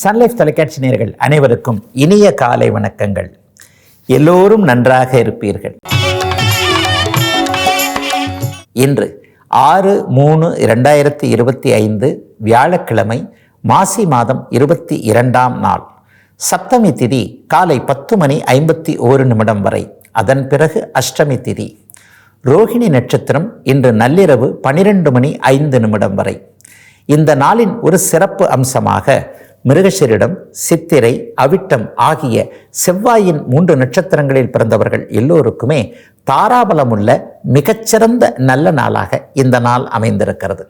Sun Life தொலைக்காட்சி நேர்கள் அனைவருக்கும் இனிய காலை வணக்கங்கள். எல்லோரும் நன்றாக இருப்பீர்கள். இன்று ஆறு மூணு இரண்டாயிரத்தி இருபத்தி ஐந்து வியாழக்கிழமை மாசி மாதம் இருபத்தி இரண்டாம் நாள். சப்தமி திதி காலை பத்து மணி ஐம்பத்தி ஓரு நிமிடம் வரை. அதன் பிறகு அஷ்டமி திதி. ரோகிணி நட்சத்திரம் இன்று நள்ளிரவு பனிரெண்டு மணி ஐந்து நிமிடம் வரை. இந்த நாளின் ஒரு சிறப்பு அம்சமாக மிருகஷிரிடம் சித்திரை அவிட்டம் ஆகிய செவ்வாயின் மூன்று நட்சத்திரங்களில் பிறந்தவர்கள் எல்லோருக்குமே தாராபலமுள்ள மிகச்சிறந்த நல்ல நாளாக இந்த நாள் அமைந்திருக்கிறது.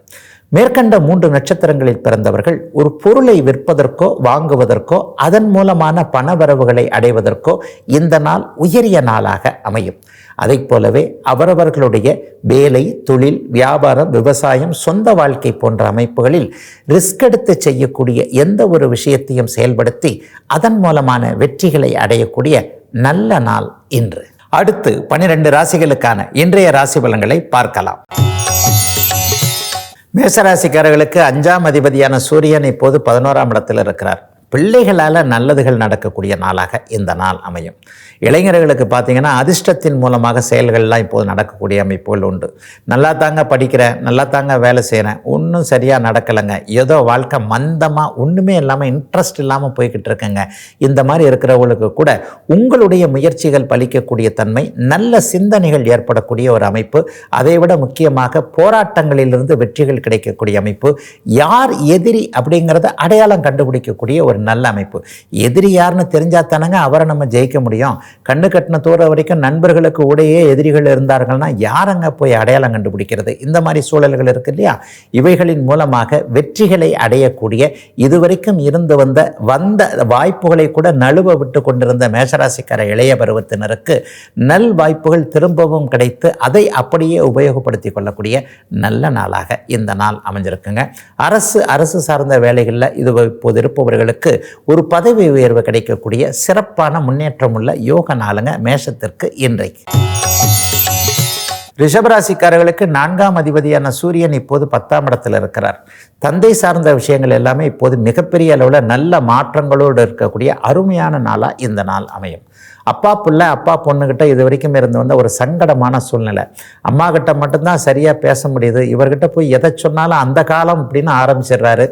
மேற்கண்ட மூன்று நட்சத்திரங்களில் பிறந்தவர்கள் ஒரு பொருளை விற்பதற்கோ வாங்குவதற்கோ அதன் மூலமான பணவரவுகளை அடைவதற்கோ இந்த நாள் உயரிய நாளாக அமையும். அதைப் போலவே அவரவர்களுடைய வேலை தொழில் வியாபாரம் விவசாயம் சொந்த வாழ்க்கை போன்ற அமைப்புகளில் ரிஸ்க் எடுத்து செய்யக்கூடிய எந்த ஒரு விஷயத்தையும் செயல்படுத்தி அதன் மூலமான வெற்றிகளை அடையக்கூடிய நல்ல நாள் இன்று. அடுத்து பனிரெண்டு ராசிகளுக்கான இன்றைய ராசி பலன்களை பார்க்கலாம். மேசராசிக்காரர்களுக்கு அஞ்சாம் அதிபதியான சூரியன் இப்போது பதினோராம் இடத்தில் இருக்கிறார். பிள்ளைகளால் நல்லதுகள் நடக்கக்கூடிய நாளாக இந்த நாள் அமையும். இளைஞர்களுக்கு பார்த்தீங்கன்னா அதிர்ஷ்டத்தின் மூலமாக செயல்கள்லாம் இப்போது நடக்கக்கூடிய அமைப்புகள் உண்டு. நல்லா தாங்க படிக்கிறேன் நல்லா தாங்க வேலை செய்கிறேன் ஒன்றும் சரியாக நடக்கலைங்க. ஏதோ வாழ்க்கை மந்தமாக ஒன்றுமே இல்லாமல் இன்ட்ரெஸ்ட் இல்லாமல் போய்கிட்டு இருக்குங்க. இந்த மாதிரி இருக்கிறவங்களுக்கு கூட உங்களுடைய முயற்சிகள் பலிக்கக்கூடிய தன்மை நல்ல சிந்தனைகள் ஏற்படக்கூடிய ஒரு அமைப்பு அதை விட முக்கியமாக போராட்டங்களிலிருந்து வெற்றிகள் கிடைக்கக்கூடிய அமைப்பு யார் எதிரி அப்படிங்கிறத அடையாளம் கண்டுபிடிக்கக்கூடிய ஒரு நல்ல அமைப்பு. எதிரி யாருன்னு தெரிஞ்சா தானங்க அவரை நம்ம ஜெயிக்க முடியும். கண்ணு கட்டின தூர வரைக்கும் நண்பர்களுக்கு உடையே எதிரிகள் இருந்தார்கள்னா யாரங்க போய் அடையாளம் கண்டுபிடிக்கிறது? இந்த மாதிரி சூழல்கள் இருக்கு இல்லையா? இவைகளின் மூலமாக வெற்றிகளை அடையக்கூடிய இதுவரைக்கும் இருந்து வந்த வந்த வாய்ப்புகளை கூட நழுவ விட்டு கொண்டிருந்த மேஷராசிக்கார இளைய பருவத்தினருக்கு நல் வாய்ப்புகள் திரும்பவும் கிடைத்து அதை அப்படியே உபயோகப்படுத்தி கொள்ளக்கூடிய நல்ல நாளாக இந்த நாள் அமைஞ்சிருக்குங்க. அரசு அரசு சார்ந்த வேலைகளில் இது இப்போது இருப்பவர்களுக்கு ஒரு பதவி உயர்வு கிடைக்கக்கூடிய சிறப்பான முன்னேற்றம் உள்ள யோக நாளுங்க மேஷத்திற்கு இன்றைக்கு. ரிஷபராசிக்காரர்களுக்கு நான்காம் அதிபதியான சூரியன் இப்போது பத்தாம் இடத்தில் இருக்கிறார். தந்தை சார்ந்த விஷயங்கள் எல்லாமே இப்போது மிகப்பெரிய அளவில் நல்ல மாற்றங்களோடு இருக்கக்கூடிய அருமையான நாளாக இந்த நாள் அமையும். அப்பா பிள்ளை அப்பா பொண்ணுக்கிட்ட இது வரைக்கும் இருந்து வந்த ஒரு சங்கடமான சூழ்நிலை. அம்மா கிட்ட மட்டும்தான் சரியாக பேச முடியுது. இவர்கிட்ட போய் எதை சொன்னாலும் அந்த காலம் இப்படின்னு ஆரம்பிச்சிடுறாரு.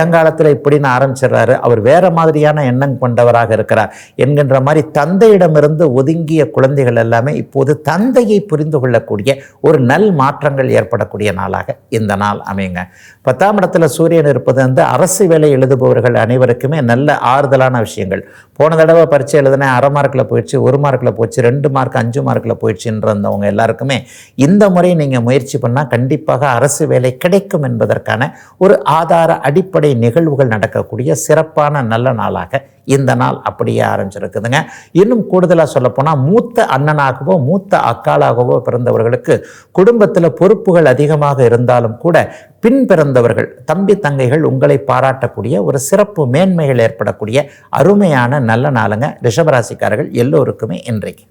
என் காலத்தில் இப்படின்னு ஆரம்பிச்சிடுறாரு. அவர் வேற மாதிரியான எண்ணம் கொண்டவராக இருக்கிறார் என்கின்ற மாதிரி தந்தையிடமிருந்து ஒதுங்கிய குழந்தைகள் எல்லாமே இப்போது தந்தையை புரிந்து கொள்ளக்கூடிய ஒரு நல் மாற்றங்கள் ஏற்படக்கூடிய நாளாக இந்த நாள் அமையுங்க. பத்தாம் இடத்துல சூரியன் இருப்பது வந்து அரசு வேலை எழுதுபவர்கள் அனைவருக்குமே நல்ல ஆறுதலான விஷயங்கள். போன தடவை பரீட்சை எழுதினேன் அரை மார்க்கில் போயிடுச்சு ஒரு மார்க்கில் போச்சு ரெண்டு மார்க் அஞ்சு மார்க்கில் போயிடுச்சுன்றவங்க எல்லாருக்குமே இந்த முறை நீங்கள் முயற்சி பண்ணால் கண்டிப்பாக அரசு வேலை கிடைக்கும் என்பதற்கான ஒரு ஆதார அடிப்படை நிகழ்வுகள் நடக்கக்கூடிய சிறப்பான நல்ல நாளாக இந்த நாள் அப்படியே ஆரம்பிச்சிருக்குதுங்க. இன்னும் கூடுதலாக சொல்லப்போனால் மூத்த அண்ணனாகவோ மூத்த அக்காளாகவோ பிறந்தவர்களுக்கு குடும்பத்தில் பொறுப்புகள் அதிகமாக இருந்தாலும் கூட பின் பிறந்தவர்கள் தம்பி தங்கைகள் உங்களை பாராட்டக்கூடிய ஒரு சிறப்பு மேன்மைகள் ஏற்படக்கூடிய அருமையான நல்ல நாளுங்க. ரிஷபராசிக்காரர்கள் எல்லோருக்குமே இன்றைக்கு.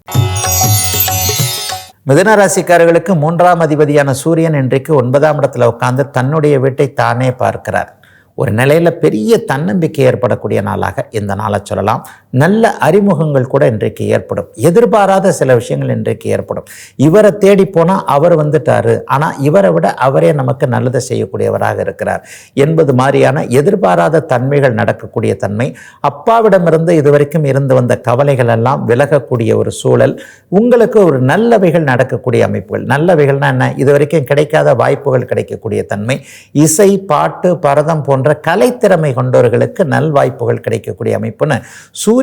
மிதனராசிக்காரர்களுக்கு மூன்றாம் அதிபதியான சூரியன் இன்றைக்கு ஒன்பதாம் இடத்துல உட்கார்ந்து தன்னுடைய வீட்டை தானே பார்க்கிறார். ஒரு நிலையில் பெரிய தன்னம்பிக்கை ஏற்படக்கூடிய நாளாக இந்த நாளை சொல்லலாம். நல்ல அறிமுகங்கள் கூட இன்றைக்கு ஏற்படும். எதிர்பாராத சில விஷயங்கள் இன்றைக்கு ஏற்படும். இவரை தேடி போனால் அவர் வந்துட்டாரு. ஆனால் இவரை விட அவரே நமக்கு நல்லதை செய்யக்கூடியவராக இருக்கிறார் என்பது மாதிரியான எதிர்பாராத தன்மைகள் நடக்கக்கூடிய தன்மை அப்பாவிடமிருந்து இதுவரைக்கும் இருந்து வந்த கவலைகள் எல்லாம் விலகக்கூடிய ஒரு சூழல் உங்களுக்கு ஒரு நல்லவைகள் நடக்கக்கூடிய அமைப்புகள். நல்லவைகள்னா என்ன? இதுவரைக்கும் கிடைக்காத வாய்ப்புகள் கிடைக்கக்கூடிய தன்மை இசை பாட்டு பரதம் போன்ற கலைத்திறமை கொண்டவர்களுக்கு நல்வாய்ப்புகள் கிடைக்கக்கூடிய அமைப்புன்னு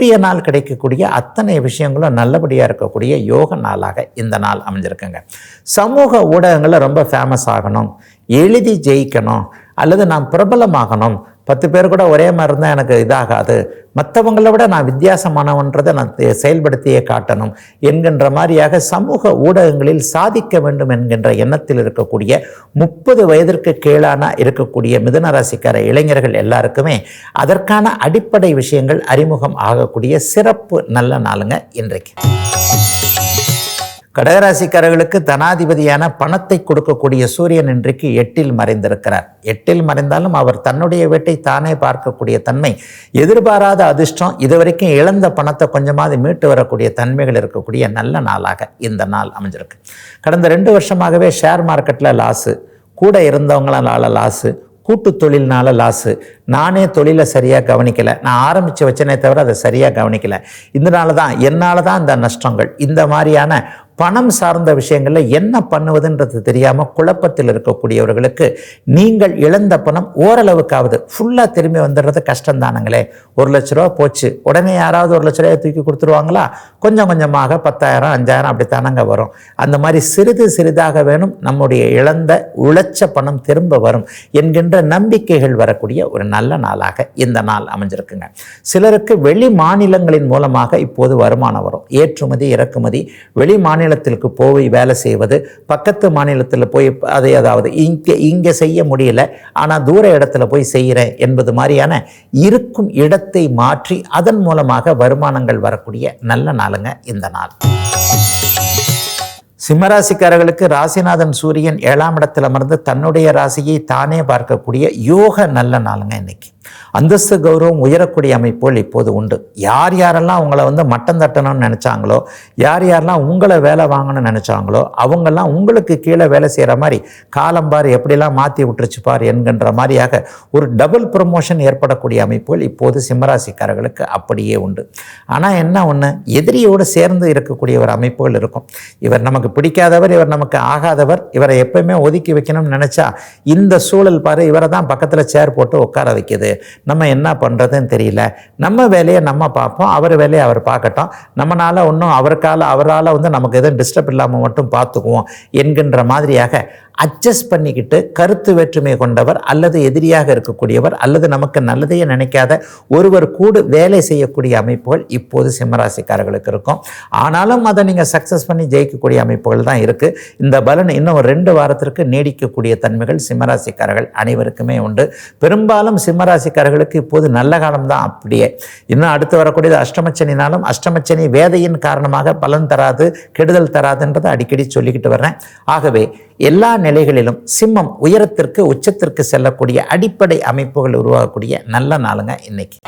சூரியனால் கிடைக்கக்கூடிய அத்தனை விஷயங்களும் நல்லபடியாக இருக்கக்கூடிய யோக நாளாக இந்த நாள் அமைஞ்சிருக்குங்க. சமூக ஊடகங்களில் ரொம்ப ஃபேமஸ் ஆகணும். எழுதி ஜெயிக்கணும். அல்லது நாம் பிரபலமாகணும். பத்து பேர் கூட ஒரே மாதிரி இருந்தால் எனக்கு இதாகாது. மற்றவங்களை விட நான் வித்தியாசமானவன்றதை நான் செயல்படுத்தியே காட்டணும் என்கின்ற மாதிரியாக சமூக ஊடகங்களில் சாதிக்க வேண்டும் என்கின்ற எண்ணத்தில் இருக்கக்கூடிய முப்பது வயதிற்கு கீழான இருக்கக்கூடிய மிதுன ராசிக்கார இளைஞர்கள் எல்லாருக்குமே அதற்கான அடிப்படை விஷயங்கள் அறிமுகம் ஆகக்கூடிய சிறப்பு நல்ல நாளுங்க இன்றைக்கு. கடகராசிக்காரர்களுக்கு தனாதிபதியான பணத்தை கொடுக்கக்கூடிய சூரியன் இன்றைக்கு எட்டில் மறைந்திருக்கிறார். எட்டில் மறைந்தாலும் அவர் தன்னுடைய வீட்டை தானே பார்க்கக்கூடிய தன்மை எதிர்பாராத அதிர்ஷ்டம் இதுவரைக்கும் இழந்த பணத்தை கொஞ்சமாவது மீட்டு வரக்கூடிய தன்மைகள் இருக்கக்கூடிய நல்ல நாளாக இந்த நாள் அமைஞ்சிருக்கு. கடந்த ரெண்டு வருஷமாகவே ஷேர் மார்க்கெட்டில் லாஸு கூட இருந்தவங்களால லாஸு கூட்டு தொழில்னால லாஸு. நானே தொழிலை சரியாக கவனிக்கலை. நான் ஆரம்பித்து வச்சனே தவிர அதை சரியாக கவனிக்கலை. இதனால தான் என்னால் தான் இந்த நஷ்டங்கள் இந்த மாதிரியான பணம் சார்ந்த விஷயங்களில் என்ன பண்ணுவதுன்றது தெரியாமல் குழப்பத்தில் இருக்கக்கூடியவர்களுக்கு நீங்கள் இழந்த பணம் ஓரளவுக்காவது ஃபுல்லாக திரும்பி வந்துடுறது கஷ்டம்தானுங்களே. ஒரு லட்ச ரூபா போச்சு. உடனே யாராவது ஒரு லட்ச ரூபாய் தூக்கி கொடுத்துருவாங்களா? கொஞ்சம் கொஞ்சமாக பத்தாயிரம் அஞ்சாயிரம் அப்படி தானங்க வரும். அந்த மாதிரி சிறிது சிறிதாக வேணும். நம்முடைய இழந்த உழைச்ச பணம் திரும்ப வரும் என்கின்ற நம்பிக்கைகள் வரக்கூடிய ஒரு நல்ல நாளாக இந்த நாள் அமைஞ்சிருக்குங்க. சிலருக்கு வெளி மாநிலங்களின் மூலமாக இப்போது வருமானம் வரும். ஏற்றுமதி இறக்குமதி வெளி மாநிலத்திற்கு போய் வேலை செய்வது பக்கத்து மாநிலத்தில் போய் அதை அதாவது இங்கே இங்கே செய்ய முடியல ஆனால் தூர இடத்துல போய் செய்கிறேன் என்பது மாதிரியான இருக்கும் இடத்தை மாற்றி அதன் மூலமாக வருமானங்கள் வரக்கூடிய நல்ல நாளுங்க இந்த நாள். சிம்மராசிக்காரர்களுக்கு ராசிநாதன் சூரியன் ஏழாம் இடத்தில் அமர்ந்து தன்னுடைய ராசியை தானே பார்க்கக்கூடிய யோக நல்ல நாளுங்க இன்னைக்கு. அந்தஸ்து கௌரவம் உயரக்கூடிய அமைப்புகள் இப்போது உண்டு. யார் யாரெல்லாம் அவங்கள வந்து மட்டம் தட்டணும்னு நினச்சாங்களோ யார் யாரெல்லாம் உங்களை வேலை வாங்கணும்னு நினச்சாங்களோ அவங்கெல்லாம் உங்களுக்கு கீழே வேலை செய்கிற மாதிரி காலம் பார் எப்படிலாம் மாற்றி விட்டுருச்சு பார் என்கின்ற மாதிரியாக ஒரு டபுள் ப்ரமோஷன் ஏற்படக்கூடிய அமைப்புகள் இப்போது சிம்மராசிக்காரர்களுக்கு அப்படியே உண்டு. ஆனால் என்ன ஒன்று எதிரியோடு சேர்ந்து இருக்கக்கூடிய ஒரு அமைப்புகள் இருக்கும். இவர் நமக்கு பிடிக்காதவர் இவர் நமக்கு ஆகாதவர் இவரை எப்பயுமே ஒதுக்கி வைக்கணும்னு நினச்சா இந்த சூழல் பாரு இவரை தான் பக்கத்தில் சேர் போட்டு உட்கார வைக்கிது. இருக்குது நம்ம என்ன பண்ணுறதுன்னு தெரியல. நம்ம வேலையை நம்ம பார்ப்போம் அவர் வேலையை அவர் பார்க்கட்டும். நம்மளால் ஒன்றும் அவருக்கால் அவரால் வந்து நமக்கு எதுவும் டிஸ்டர்ப் இல்லாமல் மட்டும் பார்த்துக்குவோம் என்கின்ற மாதிரியாக அட்ஜஸ்ட் பண்ணிக்கிட்டு கருத்து வேற்றுமை கொண்டவர் அல்லது எதிரியாக இருக்கக்கூடியவர் அல்லது நமக்கு நல்லதையே நினைக்காத ஒருவர் கூட வேலை செய்யக்கூடிய அமைப்புகள் இப்போது சிம்மராசிக்காரர்களுக்கு இருக்கும். ஆனாலும் அதை நீங்கள் சக்ஸஸ் பண்ணி ஜெயிக்கக்கூடிய அமைப்புகள் தான் இருக்குது இந்த பலன் இன்னும் ரெண்டு வாரத்திற்கு நீடிக்கக்கூடிய தன்மைகள் சிம்மராசிக்காரர்கள் அனைவருக்குமே உண்டு. பெரும்பாலும் சிம்மராசி சிம்மராசிக்காரர்களுக்கு இப்போது நல்ல காலம் தான் அப்படியே இன்னும் அடுத்து வரக்கூடியது அஷ்டமச்சனினாலும் அஷ்டமச்சனி வேதையின் காரணமாக பலன் தராது கெடுதல் தராதுன்றதை அடிக்கடி சொல்லிக்கிட்டு வர்றேன். ஆகவே எல்லா நிலைகளிலும் சிம்மம் உயரத்திற்கு உச்சத்திற்கு செல்லக்கூடிய அடிப்படை அமைப்புகள் உருவாகக்கூடிய நல்ல நாளுங்க இன்னைக்கு.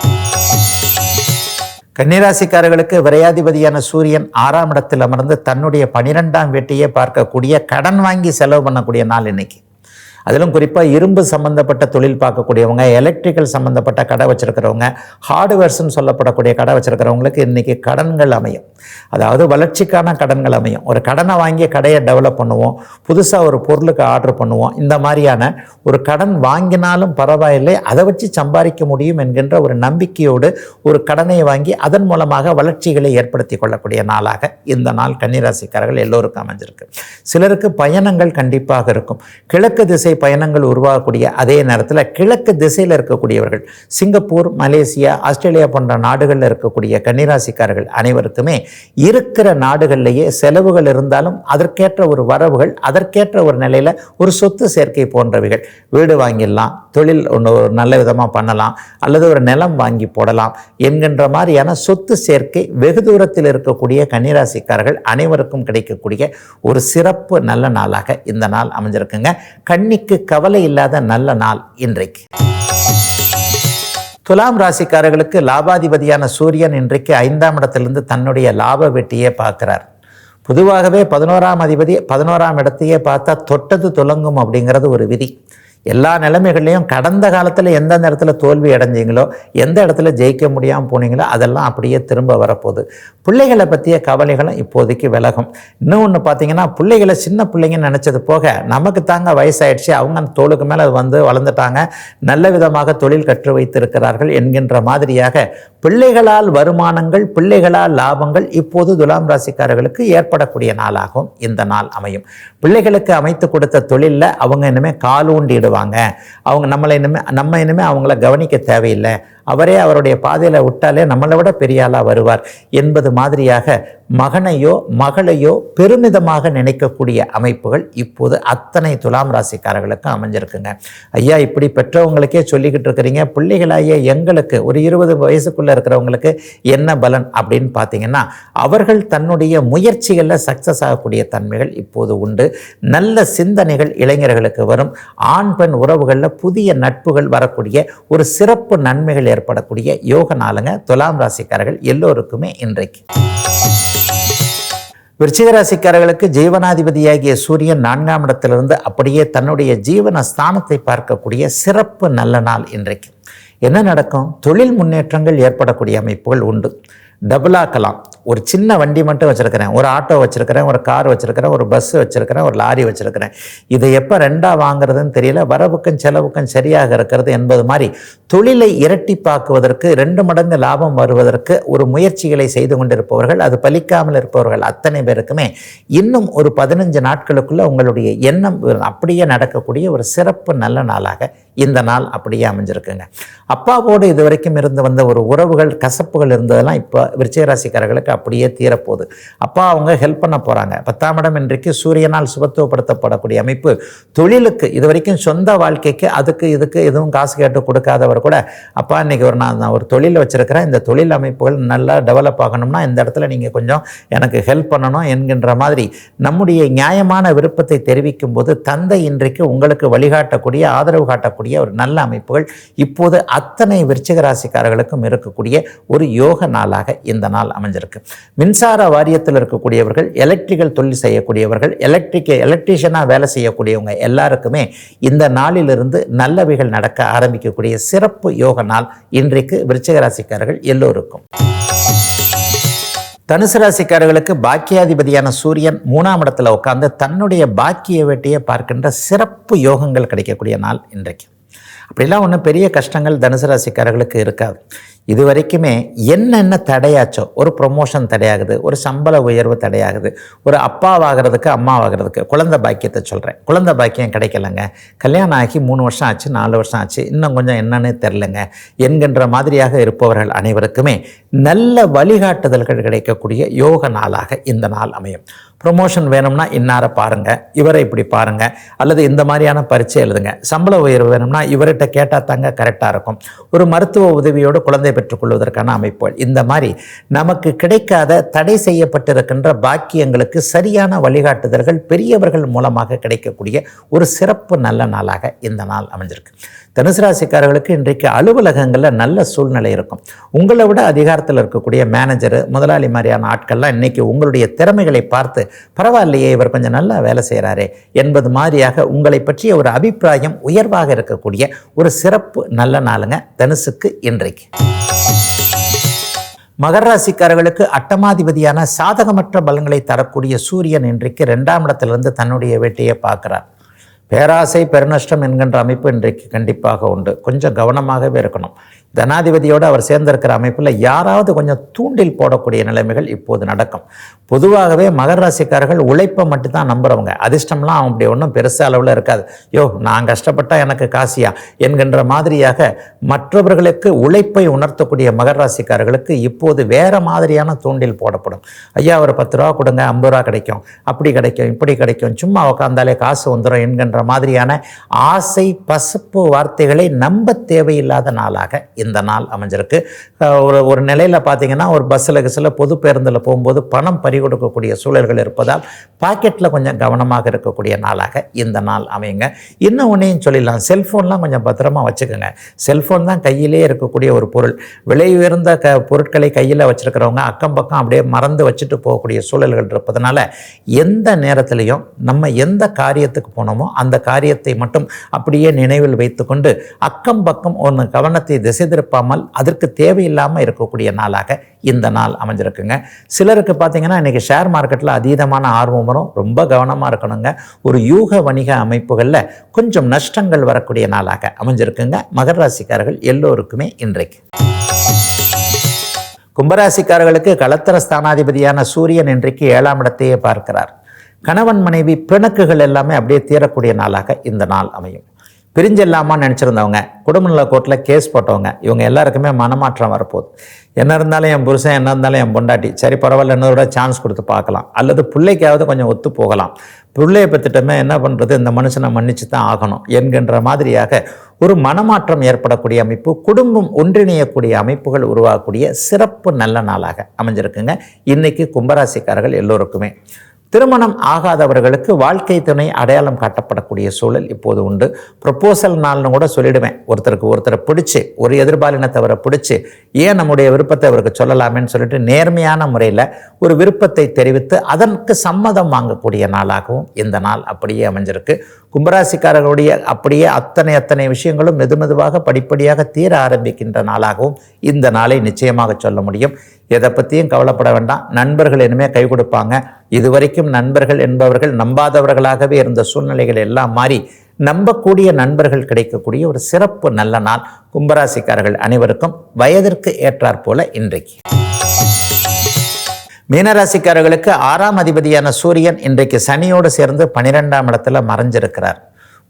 கன்னிராசிக்காரர்களுக்கு விரையாதிபதியான சூரியன் ஆறாம் இடத்தில் அமர்ந்து தன்னுடைய பனிரெண்டாம் வேட்டையை பார்க்கக்கூடிய கடன் வாங்கி செலவு பண்ணக்கூடிய நாள் இன்னைக்கு. அதிலும் குறிப்பாக இரும்பு சம்மந்தப்பட்ட தொழில் பார்க்கக்கூடியவங்க எலக்ட்ரிக்கல் சம்மந்தப்பட்ட கடை வச்சுருக்கிறவங்க ஹார்ட்வேர்ஸ்னு சொல்லப்படக்கூடிய கடை வச்சுருக்கிறவங்களுக்கு இன்றைக்கி கடன்கள் அமையும். அதாவது வளர்ச்சிக்கான கடன்கள் அமையும். ஒரு கடனை வாங்கி கடையை டெவலப் பண்ணுவோம் புதுசாக ஒரு பொருளுக்கு ஆர்டர் பண்ணுவோம் இந்த மாதிரியான ஒரு கடன் வாங்கினாலும் பரவாயில்லை அதை வச்சு சம்பாதிக்க முடியும் என்கின்ற ஒரு நம்பிக்கையோடு ஒரு கடனை வாங்கி அதன் மூலமாக வளர்ச்சிகளை ஏற்படுத்தி கொள்ளக்கூடிய நாளாக இந்த நாள் கன்னிராசிக்காரர்கள் எல்லோருக்கும் அமைஞ்சிருக்கு. சிலருக்கு பயணங்கள் கண்டிப்பாக இருக்கும். கிழக்கு திசை திசை பயணங்கள் உருவாகக்கூடிய அதே நேரத்தில் கிழக்கு திசையில் இருக்கக்கூடியவர்கள் சிங்கப்பூர் மலேசியா ஆஸ்திரேலியா போன்ற நாடுகளில் இருக்கக்கூடிய கன்னிராசிக்காரர்கள் அனைவருக்குமே இருக்கிற நாடுகள்லேயே செலவுகள் இருந்தாலும் அதற்கேற்ற ஒரு வரவுகள் அதற்கேற்ற ஒரு நிலையில் ஒரு சொத்து சேர்க்கை போன்றவைகள். வீடு வாங்கிடலாம் தொழில் ஒன்று ஒரு நல்ல விதமாக பண்ணலாம் அல்லது ஒரு நிலம் வாங்கி போடலாம் என்கின்ற மாதிரியான சொத்து சேர்க்கை வெகு தூரத்தில் இருக்கக்கூடிய கன்னிராசிக்காரர்கள் அனைவருக்கும் கிடைக்கக்கூடிய ஒரு சிறப்பு நல்ல நாளாக இந்த நாள் அமைஞ்சிருக்குங்க. கன்னி கன்னிக்கு கவலை இல்லாத நல்ல நாள் இன்றைக்கு. துலாம் ராசிக்காரர்களுக்கு லாபாதிபதியான சூரியன் இன்றைக்கு ஐந்தாம் இடத்திலிருந்து தன்னுடைய லாப வெட்டியே பார்க்கிறார். பொதுவாகவே பதினோராம் அதிபதி பதினோராம் இடத்தையே பார்த்தா தொட்டது துலங்கும் அப்படிங்கிறது ஒரு விதி. எல்லா நிலைமைகள்லையும் கடந்த காலத்தில் எந்தெந்த இடத்துல தோல்வி அடைஞ்சீங்களோ எந்த இடத்துல ஜெயிக்க முடியாமல் போனீங்களோ அதெல்லாம் அப்படியே திரும்ப வரப்போகுது. பிள்ளைகளை பற்றிய கவலைகளும் இப்போதைக்கு விலகும். இன்னும் ஒன்று பார்த்தீங்கன்னா பிள்ளைகளை சின்ன பிள்ளைங்கன்னு நினச்சது போக நமக்கு தாங்க வயசாயிடுச்சு. அவங்க அந்த தோளுக்கு மேலே வந்து வளர்ந்துட்டாங்க. நல்ல விதமாக தொழில் கற்று வைத்திருக்கிறார்கள் என்கின்ற மாதிரியாக பிள்ளைகளால் வருமானங்கள் பிள்ளைகளால் லாபங்கள் இப்போது துலாம் ராசிக்காரர்களுக்கு ஏற்படக்கூடிய நாளாகும் இந்த நாள் அமையும். பிள்ளைகளுக்கு அமைத்து கொடுத்த தொழிலில் அவங்க இனிமேல் காலூண்டிடுவாங்க அவங்க நம்மளை இனிமேல் நம்ம இனிமேல் அவங்கள கவனிக்க தேவையில்லை. அவரே அவருடைய பாதையில் விட்டாலே நம்மளை விட பெரிய ஆளாக வருவார் என்பது மாதிரியாக மகனையோ மகளையோ பெருமிதமாக நினைக்கக்கூடிய அமைப்புகள் இப்போது அத்தனை துலாம் ராசிக்காரர்களுக்கும் அமைஞ்சிருக்குங்க. ஐயா இப்படி பெற்றவங்களுக்கே சொல்லிக்கிட்டு இருக்கிறீங்க. பிள்ளைகளாகிய எங்களுக்கு ஒரு இருபது வயசுக்குள்ளே இருக்கிறவங்களுக்கு என்ன பலன் அப்படின்னு பார்த்தீங்கன்னா அவர்கள் தன்னுடைய முயற்சிகளில் சக்ஸஸ் ஆகக்கூடிய தன்மைகள் இப்போது உண்டு. நல்ல சிந்தனைகள் இளைஞர்களுக்கு வரும். ஆண் பெண் உறவுகளில் புதிய நட்புகள் வரக்கூடிய ஒரு சிறப்பு நன்மைகள் ஏற்படக்கூடிய யோக நாளுங்க துலாம் ராசிக்காரர்கள் எல்லோருக்குமே இன்றைக்கு. விருச்சிகராசிக்காரர்களுக்கு ஜீவனாதிபதியாகிய சூரியன் நான்காம் இடத்திலிருந்து அப்படியே தன்னுடைய ஜீவன ஸ்தானத்தை பார்க்கக்கூடிய சிறப்பு நல்ல நாள் இன்றைக்கு. என்ன நடக்கும்? தொழில் முன்னேற்றங்கள் ஏற்படக்கூடிய அமைப்புகள் உண்டு. டபுளாக்கலாம். ஒரு சின்ன வண்டி மட்டும் வச்சுருக்கிறேன். ஒரு ஆட்டோ வச்சுருக்கிறேன் ஒரு கார் வச்சுருக்கிறேன் ஒரு பஸ் வச்சுருக்கிறேன் ஒரு லாரி வச்சுருக்கிறேன். இதை எப்போ ரெண்டாக வாங்குறதுன்னு தெரியல. வரவுக்கும் செலவுக்கும் சரியாக இருக்கிறது என்பது மாதிரி தொழிலை இரட்டிப்பாக்குவதற்கு ரெண்டு மடங்கு லாபம் வருவதற்கு ஒரு முயற்சிகளை செய்து கொண்டிருப்பவர்கள் அது பலிக்காமல் இருப்பவர்கள் அத்தனை பேருக்குமே இன்னும் ஒரு பதினஞ்சு நாட்களுக்குள்ளே உங்களுடைய எண்ணம் அப்படியே நடக்கக்கூடிய ஒரு சிறப்பு நல்ல நாளாக இந்த நாள் அப்படியே அமைஞ்சிருக்குங்க. அப்பாவோடு இதுவரைக்கும் இருந்து வந்த ஒரு உறவுகள் கசப்புகள் இருந்ததெல்லாம் இப்போ விருச்சிகராசிக்காரர்களுக்கு அப்படியே தீரப்போகுது. அப்பா அவங்க ஹெல்ப் பண்ண போகிறாங்க பத்தாம் இடம் இன்றைக்கு சூரியனால் சுபத்துவப்படுத்தப்படக்கூடிய அமைப்பு. தொழிலுக்கு இது வரைக்கும் சொந்த வாழ்க்கைக்கு அதுக்கு இதுக்கு எதுவும் காசு கேட்டு கொடுக்காதவர் கூட அப்பா இன்றைக்கி ஒரு நான் நான் ஒரு தொழில் வச்சுருக்கிறேன். இந்த தொழில் அமைப்புகள் நல்லா டெவலப் ஆகணும்னா இந்த இடத்துல நீங்கள் கொஞ்சம் எனக்கு ஹெல்ப் பண்ணணும் என்கின்ற மாதிரி நம்முடைய நியாயமான விருப்பத்தை தெரிவிக்கும் போது தந்தை இன்றைக்கு உங்களுக்கு வழிகாட்டக்கூடிய ஆதரவு காட்டக்கூடிய ஒரு நல்ல அமைப்புகள் இப்போது அத்தனை விருச்சிக ராசிக்காரர்களுக்கும் இருக்கக்கூடிய ஒரு யோக நாளாக இந்த நாள் அமைஞ்சிருக்கு. மின்சார வாரியத்தில் இருக்கக்கூடியவர்கள் எலக்ட்ரிக்கல் தொழில் செய்யக்கூடியவர்கள் எலக்ட்ரிக் எலக்ட்ரீஷியனாக வேலை செய்யக்கூடியவங்க எல்லாருக்குமே இந்த நாளிலிருந்து நல்லவைகள் நடக்க ஆரம்பிக்கக்கூடிய சிறப்பு யோக நாள் இன்றைக்கு விருச்சிக ராசிக்காரர்கள் எல்லோருக்கும். தனுசு ராசிக்காரர்களுக்கு பாக்கியாதிபதியான சூரியன் மூணாம் இடத்துல உட்காந்து தன்னுடைய பாக்கிய வேட்டையை பார்க்கின்ற சிறப்பு யோகங்கள் கிடைக்கக்கூடிய நாள் இன்றைக்கு. அப்படிலாம் ஒன்றும் பெரிய கஷ்டங்கள் தனுசு ராசிக்காரர்களுக்கு இருக்காது. இது வரைக்குமே என்னென்ன தடையாச்சோ ஒரு ப்ரொமோஷன் தடையாகுது ஒரு சம்பள உயர்வு தடையாகுது ஒரு அப்பாவாகிறதுக்கு அம்மாவாகிறதுக்கு குழந்தை பாக்கியத்தை சொல்கிறேன் குழந்தை பாக்கியம் கிடைக்கலங்க. கல்யாணம் ஆகி மூணு வருஷம் ஆச்சு நாலு வருஷம் ஆச்சு இன்னும் கொஞ்சம் என்னன்னு தெரிலங்க என்கின்ற மாதிரியாக இருப்பவர்கள் அனைவருக்குமே நல்ல வழிகாட்டுதல்கள் கிடைக்கக்கூடிய யோக நாளாக இந்த நாள் அமையும். ப்ரொமோஷன் வேணும்னா இன்னார பாருங்கள் இவரை இப்படி பாருங்கள் அல்லது இந்த மாதிரியான பரீட்சை எழுதுங்க. சம்பள உயர்வு வேணும்னா இவர்கிட்ட கேட்டால் தாங்க கரெக்டாக இருக்கும். ஒரு மருத்துவ உதவியோடு குழந்தை பெற்றுக்கொள்வதற்கான அமைப்புகள். இந்த மாதிரி நமக்கு கிடைக்காத தடை செய்யப்பட்டிருக்கின்ற பாக்கியங்களுக்கு சரியான வழிகாட்டுதல்கள் பெரியவர்கள் மூலமாக கிடைக்கக்கூடிய ஒரு சிறப்பு நல்ல நாளாக இந்த நாள் அமைஞ்சிருக்கு. தனுசு ராசிக்காரர்களுக்கு இன்றைக்கு அலுவலகங்களில் நல்ல சூழ்நிலை இருக்கும். உங்களை விட அதிகாரத்தில் இருக்கக்கூடிய மேனேஜரு முதலாளி மாதிரியான ஆட்கள்லாம் இன்னைக்கு உங்களுடைய திறமைகளை பார்த்து பரவாயில்லையே இவர் கொஞ்சம் நல்லா வேலை செய்கிறாரே என்பது மாதிரியாக உங்களை பற்றிய ஒரு அபிப்பிராயம் உயர்வாக இருக்கக்கூடிய ஒரு சிறப்பு நல்ல நாளுங்க தனுசுக்கு இன்றைக்கு. மகர ராசிக்காரர்களுக்கு அட்டமாதிபதியான சாதகமற்ற பலன்களை தரக்கூடிய சூரியன் இன்றைக்கு ரெண்டாம் இடத்திலிருந்து தன்னுடைய வேட்டையை பார்க்கிறார். பேராசை பெருநஷ்டம் என்கின்ற அமைப்பு இன்றைக்கு கண்டிப்பாக உண்டு. கொஞ்சம் கவனமாகவே இருக்கணும். தனாதிபதியோடு அவர் சேர்ந்திருக்கிற அமைப்பில் யாராவது கொஞ்சம் தூண்டில் போடக்கூடிய நிலைமைகள் இப்போது நடக்கும். பொதுவாகவே மகர ராசிக்காரர்கள் உழைப்பை மட்டும்தான் நம்புகிறவங்க அதிர்ஷ்டம்லாம் அவன் அப்படி ஒன்றும் பெருசாக அளவில் இருக்காது. யோ நான் கஷ்டப்பட்டால் எனக்கு காசியா? என்கின்ற மாதிரியாக மற்றவர்களுக்கு உழைப்பை உணர்த்தக்கூடிய மகர ராசிக்காரர்களுக்கு இப்போது வேறு மாதிரியான தூண்டில் போடப்படும். ஐயா ஒரு பத்து ரூபா கொடுங்க ஐம்பது ரூபா கிடைக்கும். அப்படி கிடைக்கும் இப்படி கிடைக்கும். சும்மா உட்காந்தாலே காசு வந்துடும் என்கின்ற மாதிரியான ஆசை பசுப்பு வார்த்தைகளை நம்ப தேவையில்லாத நாளாக இந்த நாள் அமைஞ்சிருக்கு. ஒரு ஒரு நிலையில் பார்த்தீங்கன்னா ஒரு பஸ்ஸில் கிஸ்ஸில் பொது பேருந்தில் போகும்போது பணம் பறி கொடுக்கக்கூடிய சூழல்கள் இருப்பதால் பாக்கெட்டில் கொஞ்சம் கவனமாக இருக்கக்கூடிய நாளாக இந்த நாள் அமையுங்க. இன்னும் ஒன்றையும் சொல்லிடலாம். செல்ஃபோன்லாம் கொஞ்சம் பத்திரமா வச்சுக்கோங்க. செல்ஃபோன் தான் கையிலே இருக்கக்கூடிய ஒரு பொருள். விலை உயர்ந்த க பொருட்களை கையில் வச்சுருக்கிறவங்க அக்கம் பக்கம் அப்படியே மறந்து வச்சுட்டு போகக்கூடிய சூழல்கள் இருப்பதனால எந்த நேரத்திலையும் நம்ம எந்த காரியத்துக்கு போனோமோ அந்த காரியத்தை மட்டும் அப்படியே நினைவில் வைத்துக்கொண்டு அக்கம் பக்கம் ஒன்று கவனத்தை திசை திருப்பாமல் அதற்கு தேவையில்லாமல் இருக்கக்கூடிய நாளாக இந்த நாள் அமைஞ்சிருக்குங்க. சிலருக்கு பார்த்தீங்கன்னா இன்றைக்கி ஷேர் மார்க்கெட்டில் அதீதமான ஆர்வம் வரும். ரொம்ப கவனமாக இருக்கணுங்க. ஒரு யூக வணிக அமைப்புகளில் கொஞ்சம் நஷ்டங்கள் வரக்கூடிய நாளாக அமைஞ்சிருக்குங்க. மகர ராசிக்காரர்கள் எல்லோருக்குமே இன்றைக்கு. கும்பராசிக்காரர்களுக்கு களத்திர ஸ்தானாதிபதியான சூரியன் இன்றைக்கு ஏழாம் இடத்தையே பார்க்கிறார். கணவன் மனைவி பிணக்குகள் எல்லாமே அப்படியே தீரக்கூடிய நாளாக இந்த நாள் அமையும். பிரிஞ்செல்லாமான்னு நினச்சிருந்தவங்க. குடும்பநல கோர்ட்டில் கேஸ் போட்டவங்க. இவங்க எல்லாருக்குமே மனமாற்றம் வரப்போகுது. என்ன இருந்தாலும் என் புருஷன் என்ன இருந்தாலும் என் பொண்டாட்டி. சரி பரவாயில்ல இன்னொரு சான்ஸ் கொடுத்து பார்க்கலாம். அல்லது பிள்ளைக்காவது கொஞ்சம் ஒத்து போகலாம். பிள்ளையை பற்றிட்டமே என்ன பண்ணுறது இந்த மனுஷனை மன்னிச்சு தான் ஆகணும் என்கின்ற மாதிரியாக ஒரு மனமாற்றம் ஏற்படக்கூடிய அமைப்பு குடும்பம் ஒன்றிணையக்கூடிய அமைப்புகள் உருவாகக்கூடிய சிறப்பு நல்ல நாளாக அமைஞ்சிருக்குங்க. இன்றைக்கி கும்பராசிக்காரர்கள் எல்லோருக்குமே. திருமணம் ஆகாதவர்களுக்கு வாழ்க்கை துணை அடையாளம் காட்டப்படக்கூடிய சூழல் இப்போது உண்டு. ப்ரொப்போசல் நாள்னு கூட சொல்லிடுவேன். ஒருத்தருக்கு ஒருத்தரை பிடிச்சி ஒரு எதிர்பாலினத்தவரை பிடிச்சி ஏன் நம்முடைய விருப்பத்தை அவருக்கு சொல்லலாமேன்னு சொல்லிட்டு நேர்மையான முறையில் ஒரு விருப்பத்தை தெரிவித்து அதற்கு சம்மதம் வாங்கக்கூடிய நாளாகவும் இந்த நாள் அப்படியே அமைஞ்சிருக்கு. கும்பராசிக்காரர்களுடைய அப்படியே அத்தனை அத்தனை விஷயங்களும் மெதுமெதுவாக படிப்படியாக தீர ஆரம்பிக்கின்ற நாளாகவும் இந்த நாளை நிச்சயமாக சொல்ல முடியும். எதை பற்றியும் கவலைப்பட வேண்டாம். நண்பர்கள் இனிமேல் கை கொடுப்பாங்க. இதுவரைக்கும் நண்பர்கள் என்பவர்கள் நம்பாதவர்களாகவே இருந்த சூழ்நிலைகள் எல்லாம் மாறி நம்பக்கூடிய நண்பர்கள் கிடைக்கக்கூடிய ஒரு சிறப்பு நல்ல நாள் கும்பராசிக்காரர்கள் அனைவருக்கும் வயதிற்கு ஏற்றாற் போல இன்றைக்கு. மீனராசிக்காரர்களுக்கு ஆறாம் அதிபதியான சூரியன் இன்றைக்கு சனியோடு சேர்ந்து பனிரெண்டாம் இடத்துல மறைஞ்சிருக்கிறார்.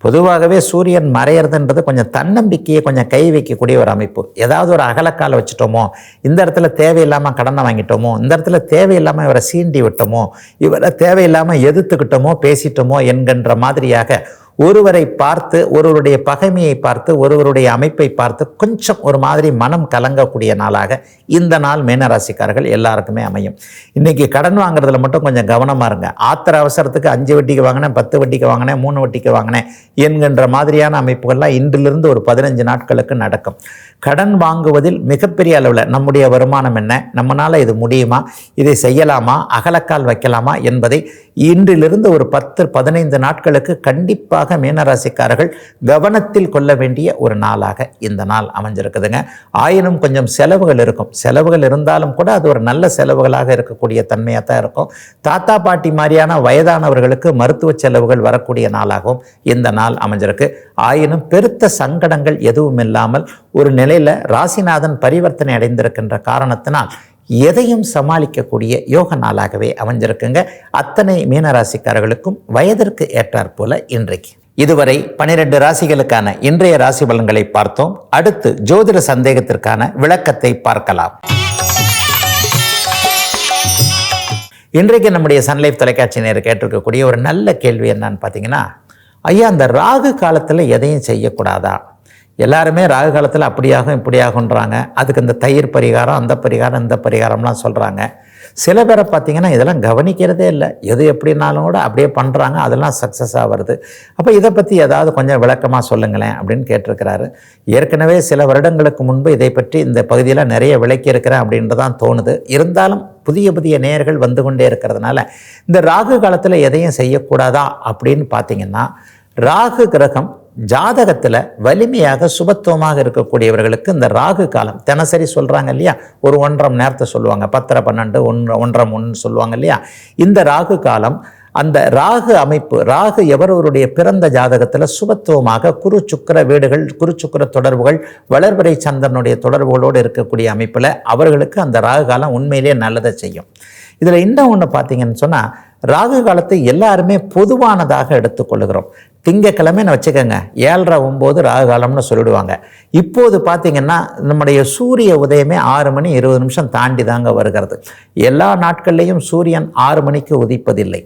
பொதுவாகவே சூரியன் மறையிறதுன்றது கொஞ்சம் தன்னம்பிக்கையை கொஞ்சம் கை வைக்கக்கூடிய ஒரு அமைப்பு. ஏதாவது ஒரு அகலக்கால வச்சுட்டோமோ இந்த இடத்துல தேவையில்லாமல் கடனை வாங்கிட்டோமோ இந்த இடத்துல தேவையில்லாமல் இவரை சீண்டி விட்டோமோ இவரை தேவையில்லாமல் எதிர்த்துக்கிட்டோமோ பேசிட்டோமோ என்கின்ற மாதிரியாக ஒருவரை பார்த்து ஒருவருடைய பகைமையை பார்த்து ஒருவருடைய அமைப்பை பார்த்து கொஞ்சம் ஒரு மாதிரி மனம் கலங்கக்கூடிய நாளாக இந்த நாள் மீனராசிக்காரர்கள் எல்லாருக்குமே அமையும். இன்னைக்கு கடன் வாங்குறதுல மட்டும் கொஞ்சம் கவனமாக இருங்க. ஆத்திர அவசரத்துக்கு அஞ்சு வட்டிக்கு வாங்கினேன் பத்து வட்டிக்கு வாங்கினேன் மூணு வட்டிக்கு வாங்கினேன் என்கின்ற மாதிரியான அமைப்புகள்லாம் இன்றிலிருந்து ஒரு பதினஞ்சு நாட்களுக்கு நடக்கும். கடன் வாங்குவதில் மிகப்பெரிய அளவில் நம்முடைய வருமானம் என்ன? நம்மளால் இது முடியுமா? இதை செய்யலாமா? அகலக்கால் வைக்கலாமா? என்பதை இன்றிலிருந்து ஒரு பத்து பதினைந்து நாட்களுக்கு கண்டிப்பாக மீனராசிக்காரர்கள் கவனத்தில் கொள்ள வேண்டிய ஒரு நாளாக இந்த நாள் அமைஞ்சிருக்குதுங்க. ஆயினும் கொஞ்சம் செலவுகள் இருக்கும். செலவுகள் இருந்தாலும் கூட அது ஒரு நல்ல செலவுகளாக இருக்கக்கூடிய தன்மையாக தான் இருக்கும். தாத்தா பாட்டி மாதிரியான வயதானவர்களுக்கு மருத்துவ செலவுகள் வரக்கூடிய நாளாகவும் இந்த நாள் அமைஞ்சிருக்கு. ஆயினும் பெருத்த சங்கடங்கள் எதுவும் இல்லாமல் ஒரு நிலையில் ராசிநாதன் பரிவர்த்தனை அடைந்திருக்கின்ற காரணத்தினால் எதையும் சமாளிக்கக்கூடிய யோக நாளாகவே அமைஞ்சிருக்குங்க. அத்தனை மீனராசிக்காரர்களுக்கும் வயதிற்கு ஏற்றாற்போல இன்றைக்கு. இதுவரை பனிரெண்டு ராசிகளுக்கான இன்றைய ராசி பலன்களை பார்த்தோம். அடுத்து ஜோதிட சந்தேகத்திற்கான விளக்கத்தை பார்க்கலாம். இன்றைக்கு நம்முடைய சன்லைஃப் தொலைக்காட்சி நேர் கேட்டிருக்கக்கூடிய ஒரு நல்ல கேள்வி என்னன்னு பார்த்தீங்கன்னா ஐயா அந்த ராகு காலத்தில் எதையும் செய்யக்கூடாதா? எல்லாருமே ராகு காலத்தில் அப்படியாகும் இப்படியாகுன்றாங்க அதுக்கு இந்த தயிர் பரிகாரம் அந்த பரிகாரம் இந்த பரிகாரம்லாம் சொல்கிறாங்க சில பேரை பார்த்தீங்கன்னா இதெல்லாம் கவனிக்கிறதே இல்லை. எது எப்படினாலும் கூட அப்படியே பண்ணுறாங்க அதெல்லாம் சக்ஸஸ் ஆகிறது அப்போ இதை பற்றி ஏதாவது கொஞ்சம் விளக்கமாக சொல்லுங்களேன் அப்படின்னு கேட்டிருக்கிறாரு. ஏற்கனவே சில வருடங்களுக்கு முன்பு இதை பற்றி இந்த பகுதியில் நிறைய விளக்கி இருக்கிறேன் அப்படின்றதான் தோணுது. இருந்தாலும் புதிய புதிய நேயர்கள் வந்து கொண்டே இருக்கிறதுனால இந்த ராகு காலத்தில் எதையும் செய்யக்கூடாதா அப்படின்னு பார்த்தீங்கன்னா ராகு கிரகம் ஜாதகத்தில் வலிமையாக சுபத்துவமாக இருக்கக்கூடியவர்களுக்கு இந்த ராகு காலம் தினசரி சொல்கிறாங்க இல்லையா? ஒரு ஒன்றரை நேரத்தை சொல்லுவாங்க. பத்தரை பன்னெண்டு ஒன்று ஒன்றரை ஒன்று சொல்லுவாங்க இல்லையா? இந்த ராகு காலம் அந்த ராகு அமைப்பு ராகு எவரவருடைய பிறந்த ஜாதகத்தில் சுபத்துவமாக குரு சுக்கர வீடுகள் குரு சுக்கர தொடர்புகள் வளர்வரை சந்திரனுடைய தொடர்புகளோடு இருக்கக்கூடிய அமைப்பில் அவர்களுக்கு அந்த ராகு காலம் உண்மையிலேயே நல்லதை செய்யும். இதில் இன்னும் ஒன்று பார்த்தீங்கன்னு சொன்னால் ராகு காலத்தை எல்லாருமே பொதுவானதாக எடுத்துக்கொள்கிறோம் திங்கக்கிழமைன்னு வச்சுக்கோங்க ஏழரை ஒம்பது ராகு காலம்னு சொல்லிடுவாங்க. இப்போது பார்த்தீங்கன்னா நம்முடைய சூரிய உதயமே ஆறு மணி இருபது நிமிஷம் தாண்டி தாங்க வருகிறது. எல்லா நாட்கள்லேயும் சூரியன் ஆறு மணிக்கு உதிப்பதில்லை.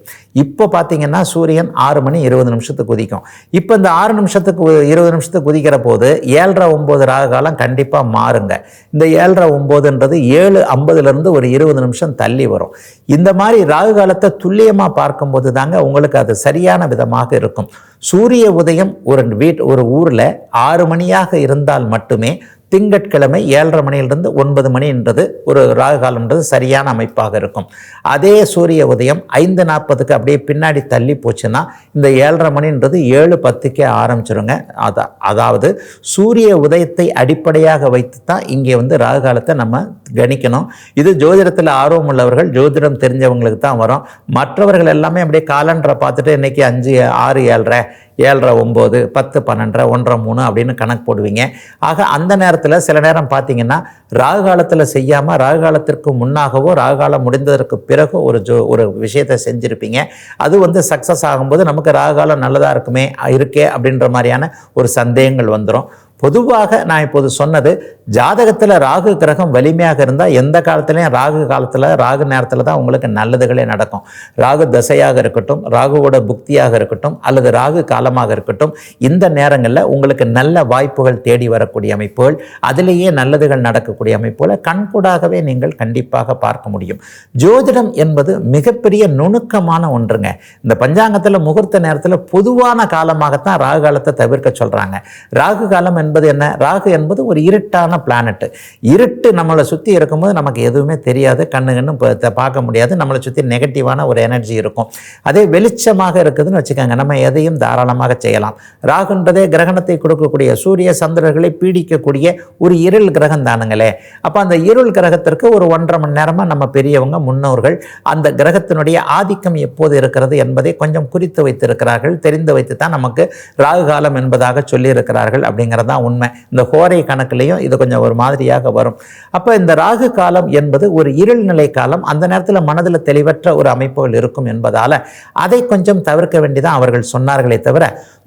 இப்போ பார்த்தீங்கன்னா சூரியன் ஆறு மணி இருபது நிமிஷத்துக்கு உதிக்கும். இப்போ இந்த ஆறு நிமிஷத்துக்கு இருபது நிமிஷத்துக்கு உதிக்கிற போது ஏழரை ஒம்பது ராகு காலம் கண்டிப்பாக மாறுங்க. இந்த ஏழரை ஒம்போதுன்றது ஏழு ஐம்பதுலேருந்து ஒரு இருபது நிமிஷம் தள்ளி வரும். இந்த மாதிரி ராகு காலத்தை துல்லியமாக பார்க்கும்போது தாங்க உங்களுக்கு அது சரியான விதமாக இருக்கும். சூரிய உதயம் ஒரு வீட் ஒரு ஊரில் ஆறு மணியாக இருந்தால் மட்டுமே திங்கட்கிழமை ஏழரை மணியிலிருந்து ஒன்பது மணின்றது ஒரு ராகு காலம்ன்றது சரியான அமைப்பாக இருக்கும். அதே சூரிய உதயம் ஐந்து நாற்பதுக்கு அப்படியே பின்னாடி தள்ளி போச்சுன்னா இந்த ஏழரை மணின்றது ஏழு பத்துக்கே ஆரம்பிச்சிருங்க. அதா அதாவது சூரிய உதயத்தை அடிப்படையாக வைத்து தான் இங்கே வந்து ராகு காலத்தை நம்ம கணிக்கணும். இது ஜோதிடத்தில் ஆர்வம் உள்ளவர்கள் ஜோதிடம் தெரிஞ்சவங்களுக்கு தான் வரும். மற்றவர்கள் எல்லாமே அப்படியே காலண்டரை பார்த்துட்டு இன்னைக்கு அஞ்சு ஆறு ஏழரை ஏழரை ஒம்பது பத்து பன்னெண்டரை ஒன்றரை மூணு அப்படின்னு கணக்கு போடுவீங்க. ஆக அந்த நேரத்தில் சில நேரம் பார்த்தீங்கன்னா ராகு காலத்தில் செய்யாமல் ராகு காலத்திற்கு முன்னாகவோ ராகு காலம் முடிந்ததற்கு பிறகு ஒரு ஜோ ஒரு விஷயத்தை செஞ்சுருப்பீங்க. அது வந்து சக்ஸஸ் ஆகும்போது நமக்கு ராகு காலம் நல்லதாக இருக்குமே இருக்கே அப்படின்ற மாதிரியான ஒரு சந்தேகங்கள் வந்துடும் பொதுவாக நான் இப்போது சொன்னது ஜாதகத்தில் ராகு கிரகம் வலிமையாக இருந்தால் எந்த காலத்துலையும் ராகு காலத்தில் ராகு நேரத்தில் தான் உங்களுக்கு நல்லதுகளே நடக்கும். ராகு தசையாக இருக்கட்டும் ராகுவோட புக்தியாக இருக்கட்டும் அல்லது ராகு காலமாக இருக்கட்டும் இந்த நேரங்களில் உங்களுக்கு நல்ல வாய்ப்புகள் தேடி வரக்கூடிய அமைப்புகள் அதிலேயே நல்லதுகள் நடக்கக்கூடிய அமைப்புகளை கண்கூடாகவே நீங்கள் கண்டிப்பாக பார்க்க முடியும். ஜோதிடம் என்பது மிகப்பெரிய நுணுக்கமான ஒன்றுங்க. இந்த பஞ்சாங்கத்தில் முகூர்த்த நேரத்தில் பொதுவான காலமாகத்தான் ராகு காலத்தை தவிர்க்க சொல்கிறாங்க ராகு காலம் என்பது என்ன? ராகு என்பது ஒரு இருட்டான பிளானட்டு இருட்டு நம்மளை சுற்றி இருக்கும்போது நமக்கு எதுவுமே தெரியாது. கண்ணு கண்ணு த- பார்க்க முடியாது. நம்மளை சுற்றி நெகட்டிவான ஒரு எனர்ஜி இருக்கும். அதே வெளிச்சமாக இருக்குதுன்னு வச்சுக்கோங்க. நம்ம எதையும் தாராளமாக செய்யலாம். ராகுன்றதே கிரகணத்தை கொடுக்கக்கூடிய சூரிய சந்திரர்களை பீடிக்கக்கூடிய ஒரு இருள் கிரகம் தானுங்களே. அப்போ அந்த இருள் கிரகத்திற்கு ஒரு ஒன்றரை மணி நேரமாக நம்ம பெரியவங்க முன்னோர்கள் அந்த கிரகத்தினுடைய ஆதிக்கம் எப்போது இருக்கிறது என்பதை கொஞ்சம் குறித்து வைத்திருக்கிறார்கள். தெரிந்து வைத்து தான் நமக்கு ராகு காலம் என்பதாக சொல்லியிருக்கிறார்கள் அப்படிங்கிறது தான் உண்மை. இந்த ஹோரை கணக்குலையும் இது கொஞ்சம் ஒரு மாதிரியாக வரும். அப்போ இந்த ராகு காலம் என்பது ஒரு இருள் நிலை காலம். அந்த நேரத்தில் மனதில் தெளிவற்ற ஒரு அமைப்புகள் இருக்கும் என்பதால் அதை கொஞ்சம் தவிர்க்க வேண்டிதான் அவர்கள் சொன்னார்களே தவிர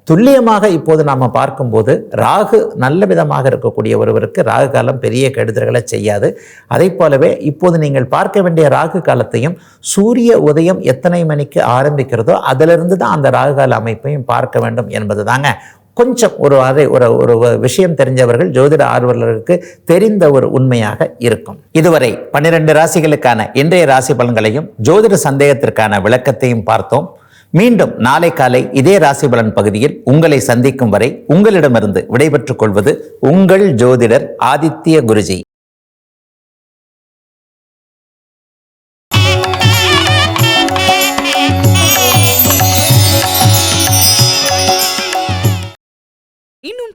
துல்லியமாக இப்போது நாம் பார்க்கும்போது ராகு நல்ல விதமாக இருக்கக்கூடிய ஒருவருக்கு ராகு காலம் பெரிய கெடுதல்களை செய்யாது. அதை போலவே இப்போது நீங்கள் பார்க்க வேண்டிய ராகு காலத்தையும் சூரிய உதயம் எத்தனை மணிக்கு ஆரம்பிக்கிறதோ அதிலிருந்து தான் அந்த ராகு கால அமைப்பையும் பார்க்க வேண்டும் என்பது தாங்க கொஞ்சம் ஒரு அதை ஒரு ஒரு விஷயம் தெரிஞ்சவர்கள் ஜோதிட ஆர்வலர்களுக்கு தெரிந்த ஒரு உண்மையாக இருக்கும். இதுவரை பன்னிரண்டு ராசிகளுக்கான இன்றைய ராசி பலன்களையும் ஜோதிட சந்தேகத்திற்கான விளக்கத்தையும் பார்த்தோம். மீண்டும் நாளை காலை இதே ராசி பலன் பகுதியில் உங்களை சந்திக்கும் வரை உங்களிடமிருந்து விடைபெற்றுக் கொள்வது உங்கள் ஜோதிடர் ஆதித்ய குருஜி.